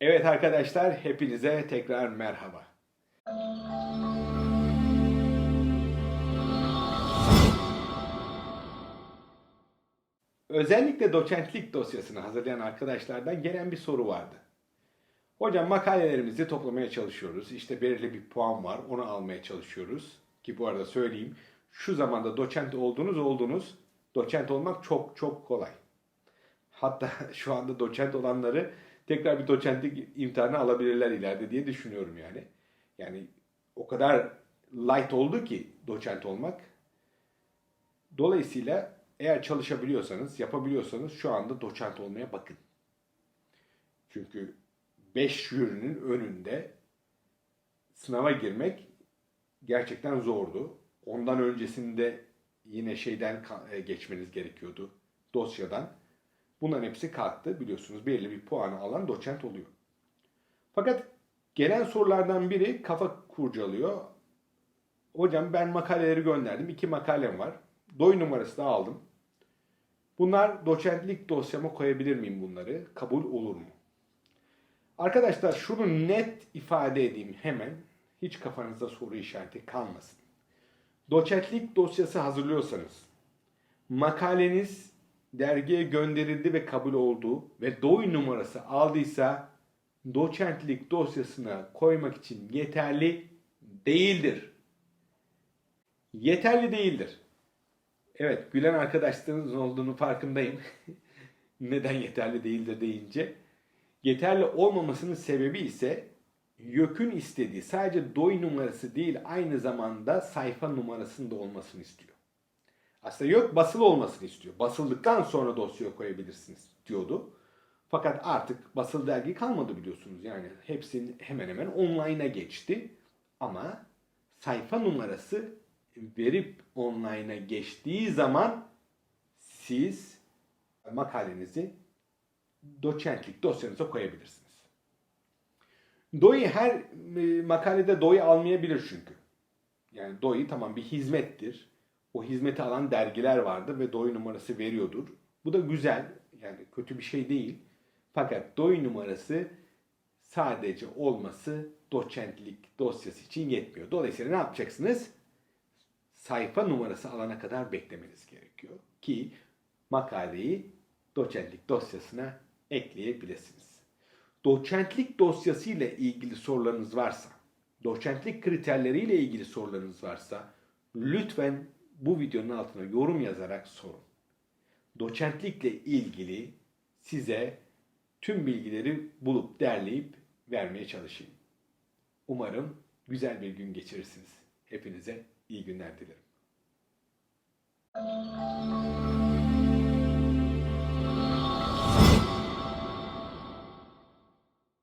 Evet arkadaşlar, hepinize tekrar merhaba. Özellikle doçentlik dosyasını hazırlayan arkadaşlardan gelen bir soru vardı. Hocam makalelerimizi toplamaya çalışıyoruz. İşte belirli bir puan var, onu almaya çalışıyoruz. Ki bu arada söyleyeyim, şu zamanda doçent oldunuz oldunuz, doçent olmak çok çok kolay. Hatta şu anda doçent olanları tekrar bir doçentlik imtihanı alabilirler ileride diye düşünüyorum yani. Yani o kadar light oldu ki doçent olmak. Dolayısıyla eğer çalışabiliyorsanız, yapabiliyorsanız şu anda doçent olmaya bakın. Çünkü 5 jürinin önünde sınava girmek gerçekten zordu. Ondan öncesinde yine şeyden e, geçmeniz gerekiyordu. Dosyadan. Bunların hepsi kalktı. Biliyorsunuz belirli bir puanı alan doçent oluyor. Fakat gelen sorulardan biri kafa kurcalıyor. Hocam ben makaleleri gönderdim. İki makalem var. Doy numarası da aldım. Bunlar doçentlik dosyama koyabilir miyim bunları? Kabul olur mu? Arkadaşlar şunu net ifade edeyim hemen. Hiç kafanızda soru işareti kalmasın. Doçentlik dosyası hazırlıyorsanız makaleniz dergiye gönderildi ve kabul oldu ve doy numarası aldıysa doçentlik dosyasına koymak için yeterli değildir. Yeterli değildir. Evet, gülen arkadaşlarınız olduğunu farkındayım. Neden yeterli değildir deyince. Yeterli olmamasının sebebi ise YÖK'ün istediği sadece doy numarası değil aynı zamanda sayfa numarasının da olmasını istiyor. Aslında YÖK basılı olmasını istiyor. Basıldıktan sonra dosyaya koyabilirsiniz diyordu. Fakat artık basılı dergi kalmadı biliyorsunuz. Yani hepsinin hemen hemen online'a geçti. Ama sayfa numarası verip online'a geçtiği zaman siz makalenizi doçentlik dosyanıza koyabilirsiniz. DOI her e, makalede DOI almayabilir çünkü. Yani DOI tamam bir hizmettir. O hizmeti alan dergiler vardır ve DOI numarası veriyordur. Bu da güzel. Yani kötü bir şey değil. Fakat DOI numarası sadece olması doçentlik dosyası için yetmiyor. Dolayısıyla ne yapacaksınız? Sayfa numarası alana kadar beklemeniz gerekiyor ki makaleyi doçentlik dosyasına ekleyebilirsiniz. Doçentlik dosyası ile ilgili sorularınız varsa, doçentlik kriterleriyle ilgili sorularınız varsa lütfen bu videonun altına yorum yazarak sorun. Doçentlikle ilgili size tüm bilgileri bulup derleyip vermeye çalışayım. Umarım güzel bir gün geçirirsiniz. Hepinize iyi günler dilerim.